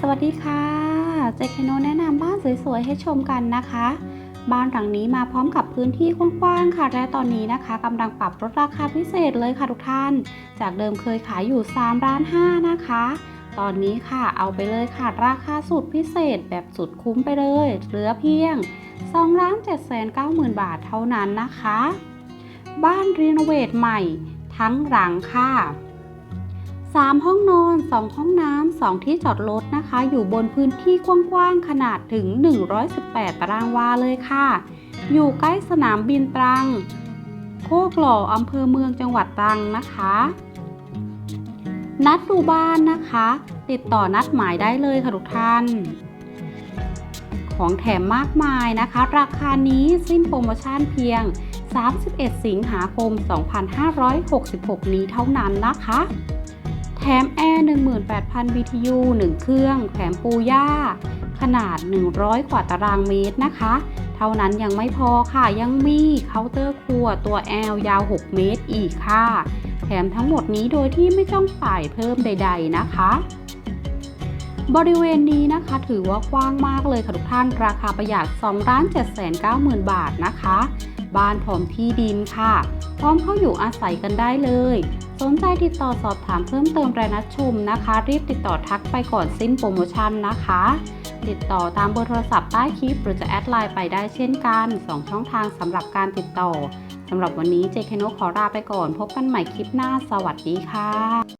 สวัสดีค่ะเจคโนแนะนำบ้านสวยๆให้ชมกันนะคะ บ้านหลังนี้มาพร้อมกับพื้นที่กว้างๆค่ะ และตอนนี้นะคะกำลังปรับลดราคาพิเศษเลยค่ะทุกท่าน จากเดิมเคยขายอยู่3ล้าน5นะคะ ตอนนี้ค่ะเอาไปเลยค่ะราคาสุดพิเศษแบบสุดคุ้มไปเลย เหลือเพียง2ล้าน7 9 0 0 0 0 บาทเท่านั้นนะคะ บ้านรีโนเวทใหม่ทั้งหลังค่ะ 3 ห้องนอน 2 ห้องน้ำ 2 ที่จอดรถนะคะ อยู่บนพื้นที่กว้างๆ ขนาดถึง 118 ตารางวาเลยค่ะ อยู่ใกล้สนามบินตรัง โคกหล่ออำเภอเมืองจังหวัดตรังนะคะ นัดดูบ้านนะคะ ติดต่อนัดหมายได้เลยค่ะทุกท่าน ของแถมมากมายนะคะ ราคานี้สิ้นโปรโมชั่นเพียง 31 สิงหาคม 2566 นี้เท่านั้นนะคะ ถมแอร์ 18,000 BTU 1 เครื่อง แถมปูย่า ขนาด 100 กว่าตารางเมตรนะคะ เท่านั้นยังไม่พอค่ะ ยังมีเคาน์เตอร์ครัวตัว L ยาว 6 เมตรอีกค่ะ แถมทั้งหมดนี้โดยที่ไม่ต้องจ่ายเพิ่มใด ๆ นะคะบริเวณนี้นะคะถือว่ากว้างมากเลยค่ะทุกท่านราคาประหยัด2 7 9 0 0 0 0 บาทนะคะ บ้านพร้อมที่ดินค่ะ พร้อมเข้าอยู่อาศัยกันได้เลย สนใจติดต่อสอบถามเพิ่มเติมรายนัดชมนะคะ รีบติดต่อทักไปก่อนสิ้นโปรโมชั่นนะคะ ติดต่อตามเบอร์โทรศัพท์ใต้คลิปหรือจะแอดไลน์ไปได้เช่นกัน 2 ช่องทางสำหรับการติดต่อสำหรับวันนี้เจคโนขอลาไปก่อน พบกันใหม่คลิปหน้า สวัสดีค่ะ